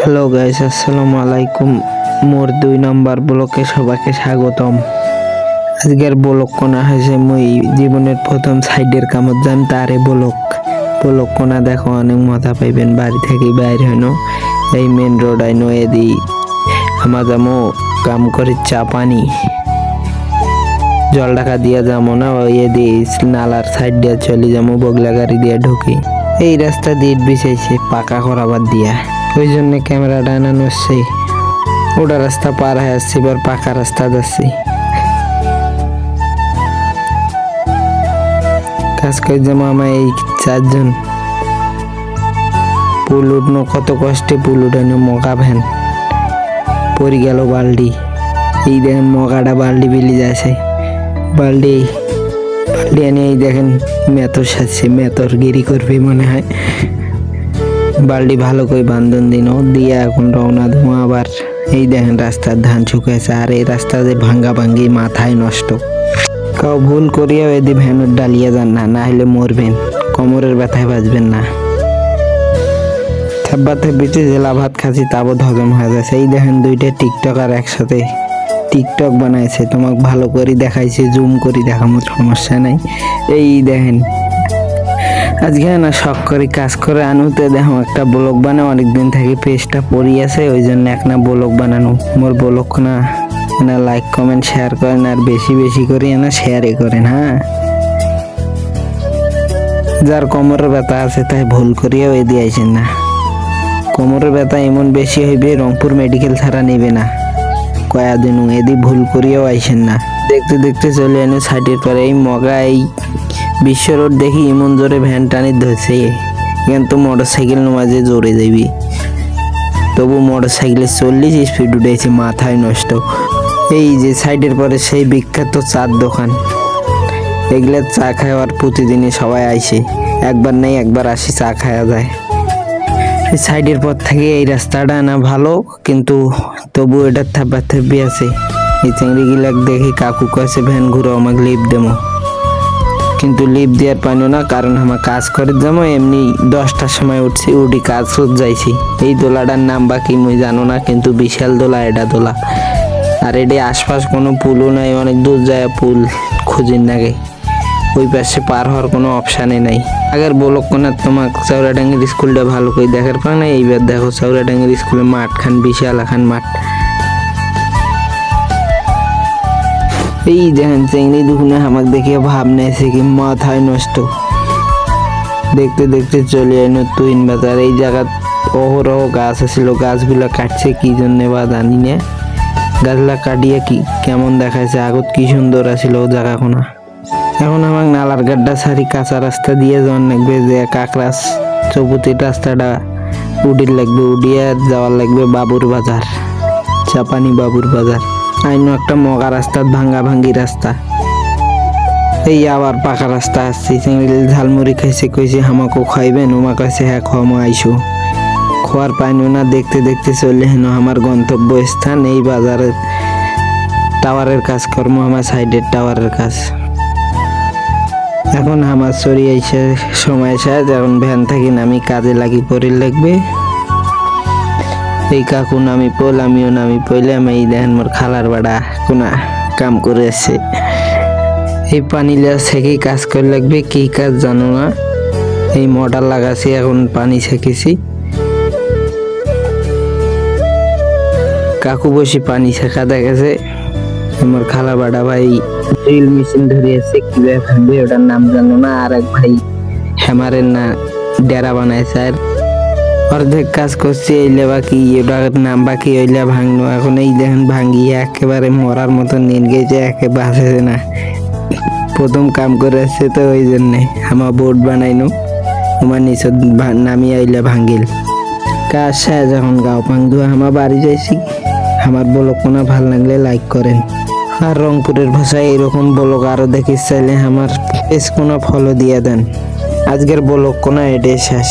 Hello guys আসসালামু আলাইকুম। মোর দুই নম্বর ব্লকে সবাইকে স্বাগতম। আজকের ব্লক কোনা হয়েছে মুই জীবনের প্রথম সাইডের কামত যাম, তারে ব্লক। ব্লক কোনা দেখো, অনেক মজা পাইবেন, বাড়ি থেকে বাইর হইনো। এই মেন রোড আইনো এদি আমার যামো কাম করি চা পানি। জল ঢাকা দিয়া যাব না, ওই এদি নালার সাইড দিয়ে চলে যাব বগলা গাড়ি দিয়ে ঢুকি। এই রাস্তা দিয়ে বিছাইছে, পাকা করাবার দিয়া। ওই জন্য ক্যামেরাটা আনানো হচ্ছে ওটা রাস্তা পার হয়ে আসছি এবার পাকা রাস্তা যাচ্ছি কাজ করে যেমন আমার এই চারজন পুল উঠনো, কত কষ্টে পুল উঠানো মকা ভ্যান। পরি গেল বালডি। এই দেখেন মকাটা বালডি বিলি যাচ্ছে বালডি বালডি এনে এই দেখেন মেতর সাজছে, মেতর গিরি করবে মনে হয়। বালডি ভালো করে বান্ধন দিন দিয়ে এখন রওনা দেবো আবার। এই দেখেন রাস্তার ধান শুকাইছে, আর এই রাস্তা যে ভাঙ্গা ভাঙ্গি মাথায় নষ্ট। কাউ ভুল করিয়াও এদি ভ্যানের ডালিয়ে যান না না হলে মরবেন, কোমরের ব্যথায় বাঁচবেন না। থাব্বা থাব্বিতে জেলা ভাত খাচ্ছি তাবৎ হজম হয়ে যায় এই দেখেন দুইটা টিকটক আর একসাথে টিকটক বানাইছে। তোমাকে ভালো করে দেখাইছে, জুম করে দেখানোর সমস্যা নাই। এই দেখেন আজকে না শখ করে কাজ করে আনুতে দেখো একটা ব্লগ বানাও, অনেকদিন থেকে পেজটা পড়ি আছে, ওই জন্য এক না ব্লগ বানানো। মোর ব্লগ না না লাইক কমেন্ট শেয়ার করেন, আর বেশি বেশি করে না শেয়ারই করেন হ্যাঁ? যার কোমরের ব্যথা আছে তাই ভুল করিয়াও এ দিয়েছেন না। কোমরের ব্যথা এমন বেশি হইবে, রংপুর মেডিকেল ছাড়া নেবে না। কয়া দিন এদি ভুল করিয়াও আইসেন না। দেখতে দেখতে চলে এনে সাইডের পরে এই মগা এই বিশ্ব রোড দেখি এমন জোরে ভ্যান টানি ধরছে। কিন্তু মোটর সাইকেল মাঝে জোরে যাবি তবু মোটর সাইকেলে চল্লিশ স্পিড উঠেছে, মাথায় নষ্ট। এই যে সাইডের পরে সেই বিখ্যাত চার দোকান। এগুলো চা খাওয়ার প্রতিদিনই সবাই আইসে। একবার নেই, একবার আসি চা খাওয়া যায়। এই সাইডের পর থেকে এই রাস্তাটা না ভালো, কিন্তু তবু এটা থাপ্পা থাপ্পি আছে। এই চিংড়িগুলা দেখি কাকু কাছে ভ্যান ঘুরো আমাকে লিপ দেবো কিন্তু লিপ দেওয়ার পাইনো না, কারণ আমার কাজ করে যাব এমনি দশটার সময় উঠছি, উঠি কাজ যাইছি। এই দোলাটার নাম বা কি মুই জানো না, কিন্তু বিশাল দোলা, এটা দোলা। আর এটি আশপাশ কোনো পুলও নাই, অনেক দূর যায় পুল খুঁজিন নাগে। ওই পাশে পার হওয়ার কোনো অপশানই নাই। আগের বলক কোনা তোমার চৌরাডাঙ্গির স্কুলটা ভালো করে দেখার পর না, এইবার দেখো চৌরাডাঙ্গির স্কুলে মাঠ খান বিশাল খান মাঠ। এই দেখেন চেংড়ি দুখনে আমাকে দেখিয়ে ভাব নেছে কি মাথায় নষ্ট। দেখতে দেখতে চলে এলো তুইন বাজার। এই জায়গা অহরহ গাছ আছিল, গাছগুলা কাটছে কি জন্য বা জানি না। গাছগুলা কাটিয়ে কি কেমন দেখাইছে, আগত কি সুন্দর আছিল ও জায়গাখানা। এখন আমার নালার গাড্ডা সারি কাঁচা রাস্তা দিয়ে যাওয়ার লাগবে যে কাকরাস চৌপতির রাস্তাটা উডির লাগবে, উডিয়ে যাওয়ার লাগবে বাবুর বাজার, চাপানি বাবুর বাজার। আইনো একটা মগা রাস্তা ভাঙ্গা ভাঙ্গি রাস্তা। এই আবার পাকা রাস্তা আসছি চিংড়ি ঝালমুড়ি খাইছে, কইছে আমাকে খাইবেন? ওমা কাছে হ্যাঁ খাওয়া আইসো। খোয়ার পাইনো না, দেখতে দেখতে চলে হেন আমার গন্তব্য স্থান এই বাজারের টাওয়ারের কাজকর্ম, আমার সাইডের টাওয়ারের কাজ। এখন আমার সরি আইসে, সময় শেষ এখন ভ্যান থাকি, নামি কাজে লাগি পরে লাগবে। এই কাকু নামি পল আমিও নামি পইলে আমি দেখেন মোর খালার বাড়া কোনা কাম করে আসছে এই পানি লিয়া থেকে কাজ করে লাগবে, কি কাজ জানো না। এই মোটর লাগাছি, এখন পানি ছেঁকেছি। কাকু বসে পানি ছেঁকা দেখেছে। আমার খালা বাড়া ভাই ড্রিল মেশিন ধরে আছে কীভাবে ভাঙবে ওটার নাম জানো না আর এক ভাই হ্যামারের না ডেরা বানাইছে, আর অর্ধেক কাজ করছি, এইলে বাকি এবার নাম বাকি হইলে ভাঙলো এখন এই দেখেন ভাঙিয়ে একেবারে মরার মতো নীল গেছে একে বাঁচেছে না। প্রথম কাম করে আসছে তো ওই জন্যে। আমার বোর্ড বানাইনো, আমার নিচে নামিয়ে আইলে ভাঙ্গিল। কাজ শেষ এখন, গাও পাংদু আমার বাড়ি যাইছি। আমার ব্লগ কোনো ভালো লাগলে লাইক করেন। আর রংপুরের ভাষায় এরকম ব্লগ আরও দেখিস চাইলে আমার পেজ কোনো ফলো দিয়ে দেন। আজকের ব্লগ কোনো এটাই শেষ।